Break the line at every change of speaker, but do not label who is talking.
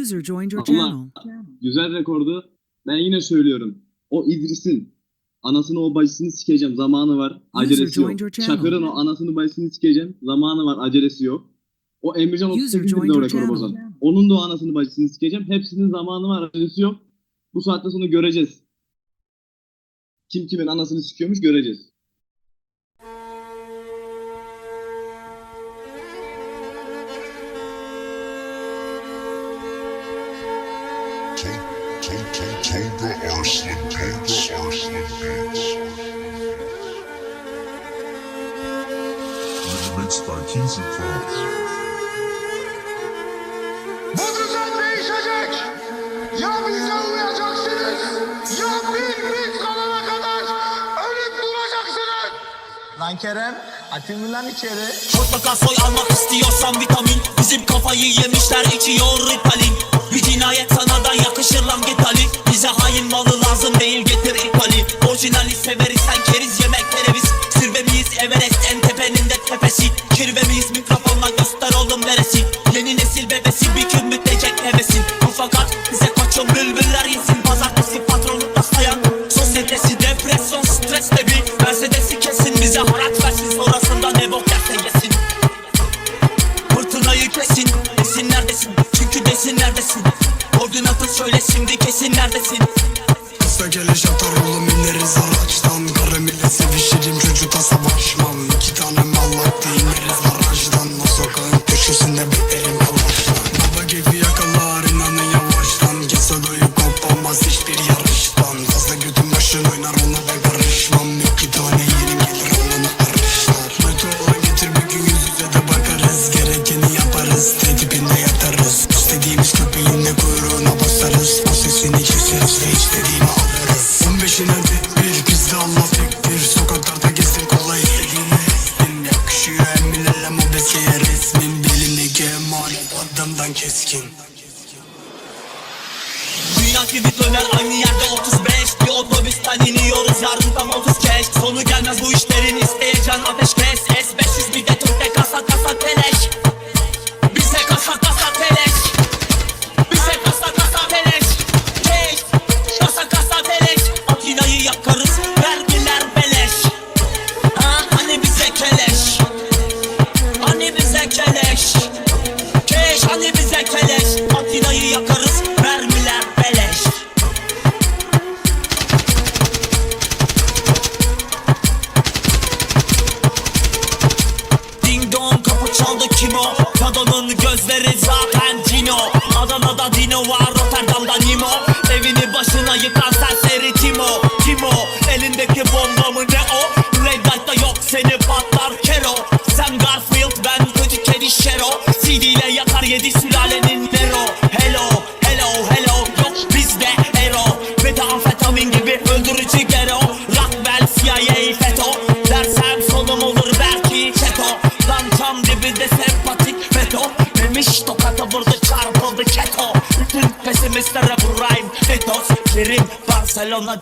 User joined your channel.
Güzel rekordu. Ben yine söylüyorum. O İdris'in anasını o bacısını sikeceğim. Zamanı var. Acelesi yok. Çakır'ın o anasını bacısını sikeceğim. Zamanı var. Acelesi yok. O
User
38
joined
de o rekoru bozan. Onun da o anasını bacısını sikeceğim. Hepsinin zamanı var. Acelesi yok. Bu saatte sonra göreceğiz. Kim kimin anasını sikiyormuş göreceğiz.
Bu düzen değişecek. Ya bize uyacaksınız ya bir biz kalana kadar ölüp duracaksınız. Lan Kerem mı lan içeri?
Mutlaka soy almak istiyorsan vitamin Bizim kafayı yemişler içiyor ritalin Bir cinayet hain malı lazım değil getir ipali Orijinali severiz sen keriz yemek kereviz Zirve miyiz? Everest en tepenin de tepesi. Kirve miyiz? Mikrofonla göster oğlum neresi? Yeni nesil bebesi bir gün bitecek hevesin Bu fakat bize koçum bülbüller yesin Pazartesi patronlukta sayan Sosyetesi. Depresyon stres de bir Mercedes'i kesin. Bize harat versin Sonrasında ne bok yerse yesin. Fırtınayı kesin Desin neredesin? Çünkü desin neredesin Koordinatı söyle şimdi kesin neredesin?
Kısa geliş atar oğlum ineriz araçtan. Karım ile sevişirim çocukla savaşmam. İki tane mallak ineriz adamdan keskin.
Dünya gibi döner aynı yerde 35 Bir otobüsten iniyoruz yarın tam 30 keş Sonu gelmez bu işlerin kim o? Kadının gözleri zaten Cino. Adana'da Dino var Rotterdam'da Nimo. Evini başına yıkan serseri Timo. Timo elindeki bomba mı ne o? Red Light'ta yok seni patlar kero. Sen Garfield ben kötü kedi Shero CD ile yakar yedi sülalenin Nero. Hello hello hello Lan tam dibinde sempatik FETÖ Memiş tokata vurdu çarpıldı keto. Bütün pesimistlere vurayım Fetos Kerim Barcelona